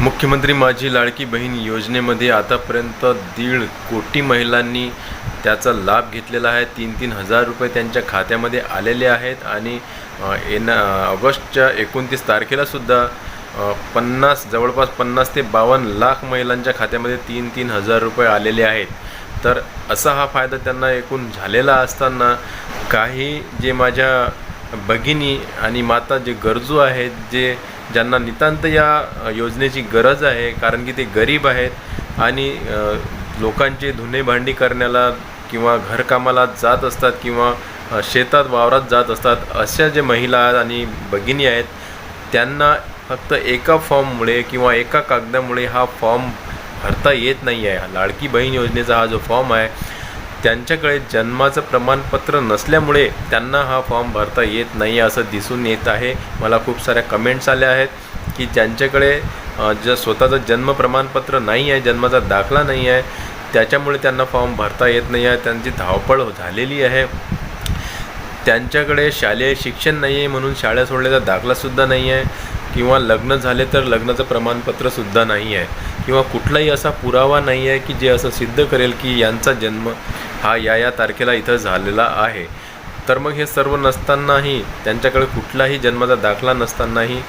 मुख्यमंत्री माझी लाडकी बहीण योजनेमध्ये आतापर्यंत दीड कोटी महिलांनी त्याचा लाभ घेतलेला आहे. तीन तीन हजार रुपये त्यांच्या खात्यामध्ये आलेले आहेत आणि अ, येणा ऑगस्टच्या एकोणतीस तारखेलासुद्धा पन्नास जवळपास पन्नास ते बावन्न लाख महिलांच्या खात्यामध्ये तीन तीन हजार रुपये आलेले आहेत. तर असा हा फायदा त्यांना एकूण झालेला असताना काही जे माझ्या भगिनी आणि माता जे गरजू आहेत जे ज्यांना नितांत या योजनेची गरज आहे कारण की ते गरीब आहेत आणि लोकांचे धुणे भांडी करण्याला किंवा घरकामाला जात असतात किंवा शेतात वावरात जात असतात अशा जे महिला आणि भगिनी आहेत त्यांना फक्त एका फॉर्ममुळे किंवा एका कागदामुळे हा फॉर्म भरता येत नाही आहे लाडकी बहीण योजनेचा हा जो फॉर्म आहे त्यांच्याकडे जन्माचं प्रमाणपत्र नसल्यामुळे त्यांना हा फॉर्म भरता येत नाही असं दिसून येत आहे. मला खूप साऱ्या कमेंट्स आल्या आहेत की ज्यांच्याकडे ज स्वतःचं जन्म प्रमाणपत्र नाही आहे जन्माचा दाखला नाही आहे त्याच्यामुळे त्यांना फॉर्म भरता येत नाही आहे. त्यांची धावपळ झालेली आहे. त्यांच्याकडे शालेय शिक्षण नाही आहे म्हणून शाळा सोडल्याचा दाखलासुद्धा नाही आहे किंवा लग्न झाले तर लग्नाचं प्रमाणपत्रसुद्धा नाही आहे किंवा कुठलाही असा पुरावा नाही आहे की जे असं सिद्ध करेल की यांचा जन्म हा या या तारखेला इथं झालेला आहे. तर मग हे सर्व नसतानाही त्यांच्याकडे कुठलाही जन्माचा दाखला नसतानाही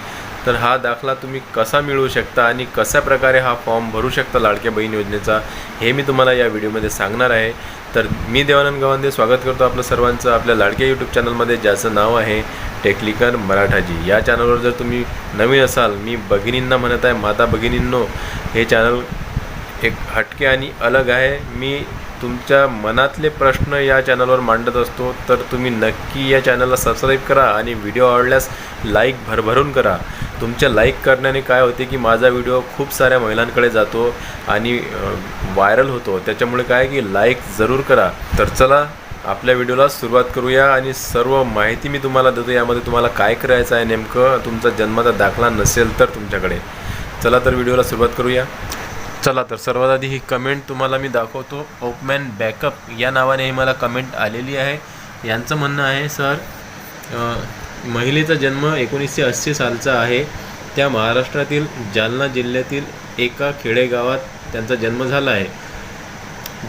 तर हा दाखला तुम्ही कसा मिळवू शकता आणि कशा प्रकारे हा फॉर्म भरू शकता लाडक्या बहीण योजनेचा हे मी तुम्हाला या व्हिडिओमध्ये सांगणार आहे. तर मी देवानंद गवांदे स्वागत करतो आपलं सर्वांचं. आपल्या लाडक्या यूट्यूब चॅनलमध्ये ज्याचं नाव आहे टेक्निकल मराठाजी. या चॅनलवर जर तुम्ही नवीन असाल मी भगिनींना म्हणत आहे माता भगिनींनो हे चॅनल एक हटके आणि अलग आहे. मी तुमच्या मनातले प्रश्न या चॅनलवर मांडत असतो तर तुम्ही नक्की या चॅनलला सबस्क्राईब करा आणि व्हिडिओ आवडल्यास लाईक भरभरून करा. तुमच्या लाईक करण्याने काय होते की माझा व्हिडिओ खूप साऱ्या महिलांकडे जातो आणि व्हायरल होतो. त्याच्यामुळे काय की लाईक जरूर करा. तर चला आपल्या व्हिडिओला सुरुवात करूया आणि सर्व माहिती मी तुम्हाला देतो. यामध्ये तुम्हाला काय करायचं आहे नेमकं तुमचा जन्माचा दाखला नसेल तर तुमच्याकडे. चला तर व्हिडिओला सुरुवात करूया. चला तर सर्वात आधी ही कमेंट तुम्हाला मी दाखवतो. ओपमॅन बॅकअप या नावाने ही मला कमेंट आलेली आहे. यांचं म्हणणं आहे सर महिलेचा जन्म एकोणीसशे अस्सी सालचा आहे. त्या महाराष्ट्रातील जालना जिल्ह्यातील एका खेडेगावात त्यांचा जन्म झाला आहे.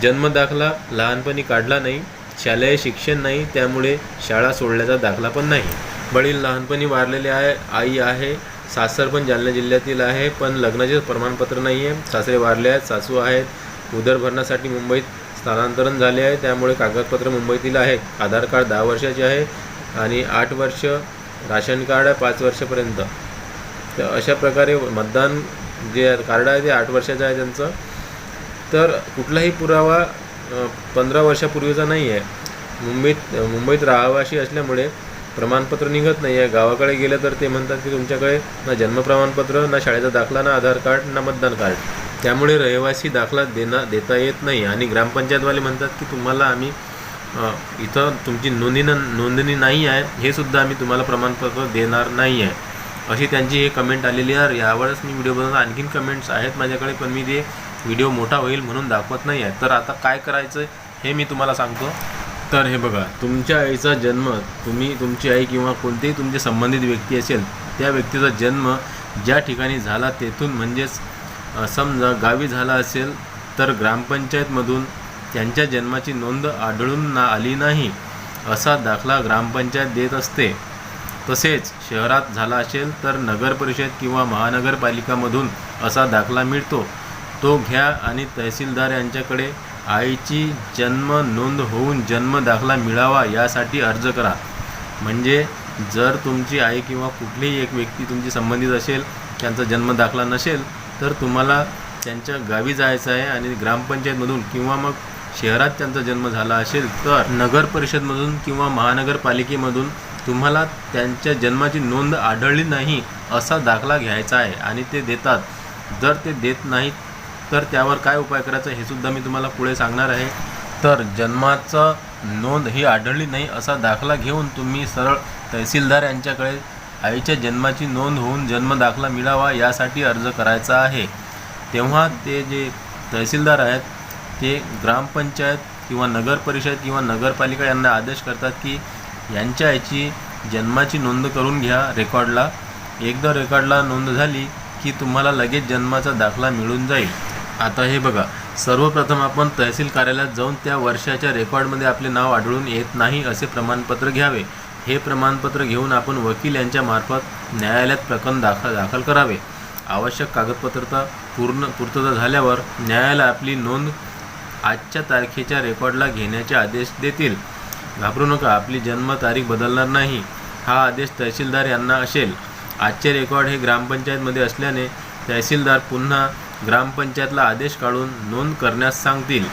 जन्मदाखला लहानपणी काढला नाही शालेय शिक्षण नाही त्यामुळे शाळा सोडल्याचा दाखला पण नाही. वडील लहानपणी वारलेले आहे आई आहे सासर पण जालना जिल्ह्यातील आहे पण लग्नाचे प्रमाणपत्र नाही आहे सासरे वारले आहेत सासू आहेत उदरभरणासाठी मुंबईत स्थलांतरण झाले आहे त्यामुळे कागदपत्र मुंबईतील आहे. आधार कार्ड दहा वर्षाचे आहे आणि आठ वर्ष राशन कार्ड आहे पाच वर्षापर्यंत. तर अशा प्रकारे मतदान जे कार्ड आहे ते आठ वर्षाचं आहे त्यांचं. तर कुठलाही पुरावा पंधरा वर्षापूर्वीचा नाही आहे मुंबईत मुंबईत राहवाशी असल्यामुळे प्रमाणपत्र निघत नाही आहे गावाकडे गेलं तर ते म्हणतात की तुमच्याकडे ना जन्म प्रमाणपत्र ना शाळेचा दाखला ना आधार कार्ड ना मतदान कार्ड. त्यामुळे रहिवासी दाखला देना देता येत नाही. आणि ग्रामपंचायतवाले म्हणतात की तुम्हाला आम्ही इथं तुमची नोंदणी नोंदणी नाही आहे. हे सुद्धा आम्ही तुम्हाला प्रमाणपत्र देणार नाही आहे अशी त्यांची हे कमेंट आलेली आहे. यावेळेस मी व्हिडिओ बनवला आणखीन कमेंट्स आहेत माझ्याकडे पण मी ते व्हिडिओ मोठा होईल म्हणून दाखवत नाही आहे तर आता काय करायचं हे मी तुम्हाला सांगतो. तर हे बघा तुमच्या आईचा जन्म तुम्ही तुमची आई किंवा कोणतेही तुमचे संबंधित व्यक्ती असेल त्या व्यक्तीचा जन्म ज्या ठिकाणी झाला तेथून म्हणजेच समजा गावी झाला असेल तर ग्रामपंचायतमधून त्यांच्या जन्माची नोंद आढळून ना आली नाही असा दाखला ग्रामपंचायत देत असते. तसेच शहरात झाला असेल तर नगर परिषद किंवा महानगरपालिकामधून असा दाखला मिळतो. तो घ्या आणि तहसीलदार यांच्याकडे आईची जन्म नोंद होऊन जन्म दाखला मिळावा यासाठी अर्ज करा. म्हणजे जर तुमची आई किंवा कुठलीही एक व्यक्ती तुमची संबंधित असेल त्यांचा जन्म दाखला नसेल तर तुम्हाला त्यांच्या गावी जायचं आहे आणि ग्रामपंचायतमधून किंवा मग शहरात त्यांचा जन्म झाला असेल तर नगर परिषदमधून किंवा महानगरपालिकेमधून तुम्हाला त्यांच्या जन्माची नोंद आढळली नाही असा दाखला घ्यायचा आहे आणि ते देतात. जर ते देत नाहीत तर त्यावर काय उपाय करायचा हे सुद्धा मी तुम्हाला पुढे सांगणार आहे. तर जन्माचं नोंद ही आढळली नाही असा दाखला घेऊन तुम्ही सरळ तहसीलदार यांच्याकडे आईच्या जन्माची नोंद होऊन जन्म दाखला मिळावा यासाठी अर्ज करायचा आहे. तेव्हा ते जे तहसीलदार आहेत ते ग्रामपंचायत किंवा नगर परिषद किंवा नगरपालिका यांना आदेश करतात की यांच्या आईची जन्माची नोंद करून घ्या रेकॉर्डला. एकदा रेकॉर्डला नोंद झाली की तुम्हाला लगेच जन्माचा दाखला मिळून जाईल. आता हे बघा. सर्वप्रथम आपण तहसील कार्यालयात जाऊन त्या वर्षाच्या रेकॉर्डमध्ये आपले नाव आढळून येत नाही असे प्रमाणपत्र घ्यावे. हे प्रमाणपत्र घेऊन आपण वकील यांच्या मार्फत न्यायालयात प्रकरण दाखल दाखल करावे. आवश्यक कागदपत्रता पूर्ण पूर्तता झाल्यावर न्यायालय आपली नोंद आजच्या तारखेच्या रेकॉर्डला घेण्याचे आदेश देतील. घाबरू नका आपली जन्मतारीख बदलणार नाही. हा आदेश तहसीलदार यांना असेल. आजचे रेकॉर्ड हे ग्रामपंचायतमध्ये असल्याने तहसीलदार पुन्हा ग्रामपंचायतला आदेश काढून नोंद करण्यास सांगतील.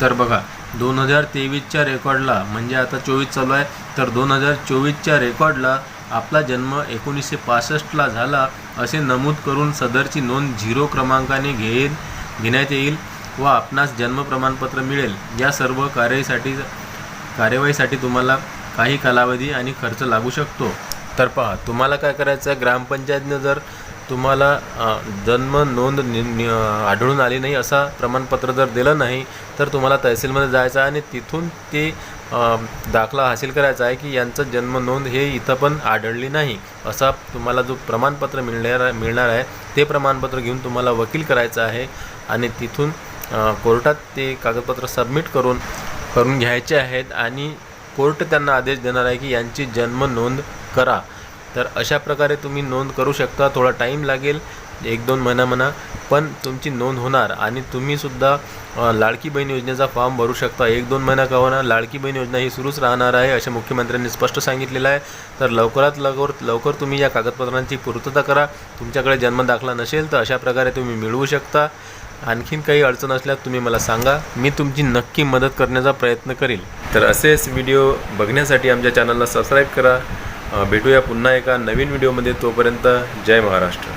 तर बघा दोन हजार तेवीसच्या रेकॉर्डला म्हणजे आता चोवीस चालू आहे तर दोन हजार चोवीसच्या रेकॉर्डला आपला जन्म एकोणीसशे पासष्टला झाला असे नमूद करून सदरची नोंद झिरो क्रमांकाने घेईल घेण्यात येईल व आपणास जन्म प्रमाणपत्र मिळेल. या सर्व कार्यसाठी कार्यवाहीसाठी तुम्हाला काही कालावधी आणि खर्च लागू शकतो. तर पहा तुम्हाला काय करायचं आहे ग्रामपंचायतनं जर तुम्हाला जन्म नोंद नि आढळून आली नाही असा प्रमाणपत्र जर दिलं नाही तर तुम्हाला तहसीलमध्ये जायचं आहे आणि तिथून ते दाखला हासिल करायचा आहे की यांचं जन्म नोंद हे इथं पण आढळली नाही असा तुम्हाला जो प्रमाणपत्र मिळणार मिळणार आहे ते प्रमाणपत्र घेऊन तुम्हाला वकील करायचं आहे आणि तिथून कोर्टात ते कागदपत्र सबमिट करून करून घ्यायचे आहेत आणि कोर्ट त्यांना आदेश देणार आहे की यांची जन्म नोंद करा. तर अशा प्रकारे तुम्ही नोंद करू शकता. थोडा टाईम लागेल एक दोन महिना म्हणा पण तुमची नोंद होणार आणि तुम्हीसुद्धा लाडकी बहीण योजनेचा फॉर्म भरू शकता. एक दोन महिना का होणार लाडकी बहीण योजना ही सुरूच राहणार आहे असे मुख्यमंत्र्यांनी स्पष्ट सांगितलेलं आहे. तर लवकरात लवकर लवकर तुम्ही या कागदपत्रांची पूर्तता करा. तुमच्याकडे जन्मदाखला नसेल तर अशा प्रकारे तुम्ही मिळवू शकता. आणखीन काही अडचण असल्यास तुम्ही मला सांगा. मी तुमची नक्की मदत करण्याचा प्रयत्न करेल. तर असेच व्हिडिओ बघण्यासाठी आमच्या चॅनलला सबस्क्राईब करा. भेटूया पुन्हा एका नवीन व्हिडिओमध्ये. तोपर्यंत जय महाराष्ट्र.